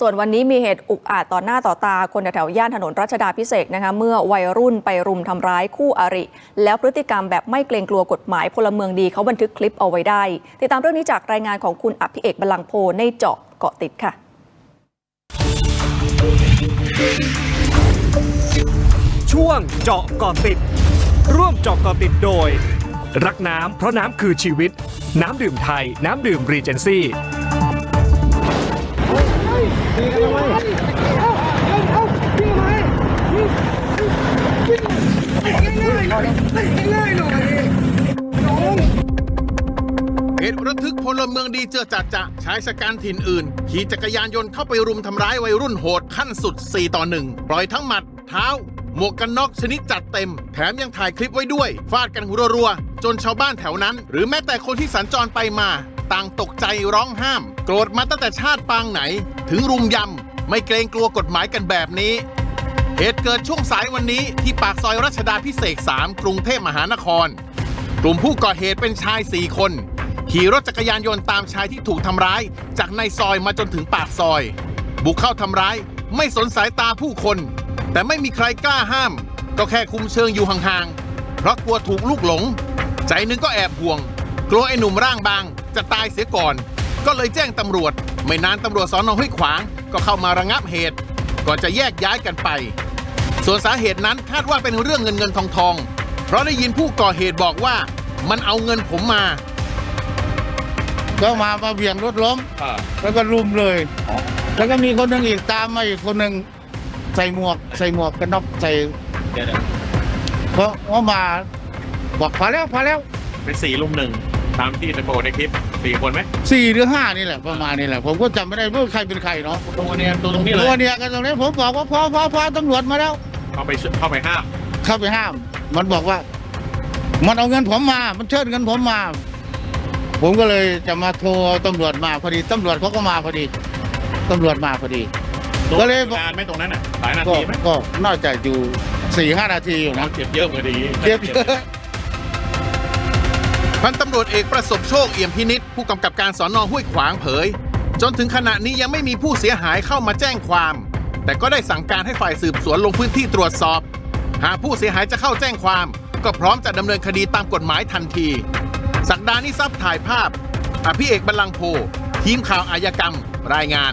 ส่วนวันนี้มีเหตุอุกอาจต่อหน้าต่อตาคนแถวย่านถนนรัชดาพิเศษนะคะเมื่อวัยรุ่นไปรุมทำร้ายคู่อริ แล้วพฤติกรรมแบบไม่เกรงกลัวกฎหมายพลเมืองดีเขาบันทึกคลิปเอาไว้ได้ ติดตามเรื่องนี้จากรายงานของคุณอภิเอกบาลังโพในเจาะเกาะติดค่ะ ช่วงเจาะเกาะติด ร่วมเจาะเกาะติดโดย รักน้ำเพราะน้ำคือชีวิต น้ำดื่มไทย น้ำดื่มรีเจนซี่ เหตุระทึกพลเมืองดีเจอจัดจะชายชะกันถิ่นอื่น ขี่จักรยานยนต์เข้าไปรุมทำร้ายวัยรุ่นโหดขั้นสุด 4 ต่อ1ปล่อยทั้งหมัด เท้า หมวกกันน็อกชนิดจัดเต็ม แถมยังถ่ายคลิปไว้ด้วย ฟาดกันรัวๆจนชาวบ้านแถวนั้น หรือแม้แต่คนที่สัญจรไปมา ต่างตกใจร้องห้าม โกรธมาตั้งแต่ชาติปางไหน ถึงรุมยำ ไม่เกรงกลัวกฎหมายกันแบบนี้ เหตุเกิดช่วงสายวันนี้ที่ปากซอยรัชดาพิเศษ3กรุงเทพมหานคร กลุ่มผู้ก่อเหตุเป็นชาย 4 คน ขี่รถจักรยานยนต์ตามชายที่ถูกทำร้าย จากในซอยมาจนถึงปากซอย บุกเข้าทำร้าย ไม่สนสายตาผู้คน แต่ไม่มีใครกล้าห้าม ก็แค่คุมเชิงอยู่ห่างๆเพราะกลัวถูกลูกหลง ใจนึงก็แอบห่วงกลัวไอ้หนุ่มร่างบาง จะตายเสียก่อน ก็เลยแจ้งตำรวจ ไม่นานตำรวจสอนอห้วยขวาง ก็เข้ามาระงับเหตุ ก่อนจะแยกย้ายกันไป ส่วนสาเหตุนั้นคาดว่าเป็นเรื่องเงินเงินทองทอง เพราะได้ยินผู้ก่อเหตุบอกว่ามันเอาเงินผมมา ก็มามาเบี่ยงรถล้ม แล้วก็รุมเลย แล้วก็มีคนหนึ่งอีกตามมาอีกคนหนึ่งใส่หมวก ใส่หมวกกันน็อกใส่ก็ก็มาบอกพอแล้วพอแล้วเป็นสี่ลุมหนึ่ง ตามที่ตะโกนในคลิปสี่คนไหมสี่หรือห้านี่แหละประมาณนี้แหละ ผมก็จำไม่ได้ว่าใครเป็นใครเนาะตรงนี้ตัวตรงนี้เลตัวยเนี่ยกันตรงนี้ผมบอกว่าพอพอพอตำรวจมาแล้ว เข้าไปเข้าไปห้ามเข้าไปห้าม มันบอกว่า มันเอาเงินผมมา มันเชิดเงินผมมา ผมก็เลยจะมาโทรตำรวจมาพอดีตำรวจเขาก็มาพอดีตำรวจมาพอดี ก็เลยบอก นานไหมตรงนั้นอะหลายนาก็ทีไหมก็น่าจะอยู่สี่ห้านาทีอยู่นะ เจ็บเยอะพอดีเรียบเยอะ พันตำรวจเอกประสบโชคเอี่ยมพินิษผู้กำกับการสอนอห้วยขวางเผย จนถึงขณะนี้ยังไม่มีผู้เสียหายเข้ามาแจ้งความ แต่ก็ได้สั่งการให้ฝ่ายสืบสวนลงพื้นที่ตรวจสอบ หากผู้เสียหายจะเข้าแจ้งความ ก็พร้อมจะดำเนินคดีตามกฎหมายทันที สักดานิซับถ่ายภาพอภิเอกบรรลังโพทีมข่าวอายกรรม รายงาน